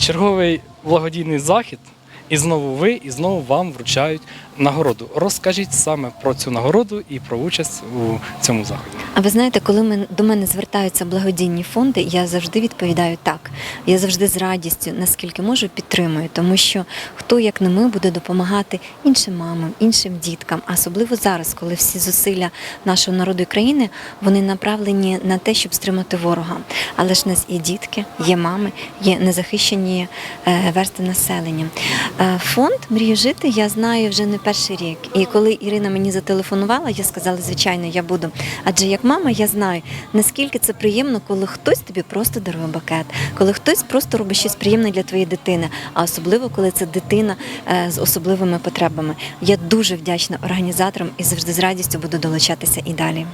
Черговий благодійний захід, і знову ви, і знову вам вручають нагороду. Розкажіть саме про цю нагороду і про участь у цьому заході. А ви знаєте, коли мен- до мене звертаються благодійні фонди, я завжди відповідаю так. Я завжди з радістю, наскільки можу, підтримую, тому що хто як не ми буде допомагати іншим мамам, іншим діткам, особливо зараз, коли всі зусилля нашого народу і країни вони направлені на те, щоб стримати ворога. Але ж нас є дітки, є мами, є незахищені е, верстви населення. Е, Фонд Мрію жити я знаю вже не перший рік. І коли Ірина мені зателефонувала, я сказала, звичайно, я буду. Адже як мама, я знаю, наскільки це приємно, коли хтось тобі просто дарує букет, коли хтось просто робить щось приємне для твоєї дитини, а особливо коли це дитина е, з особливими потребами. Я дуже вдячна організаторам і завжди з радістю буду долучатися і далі.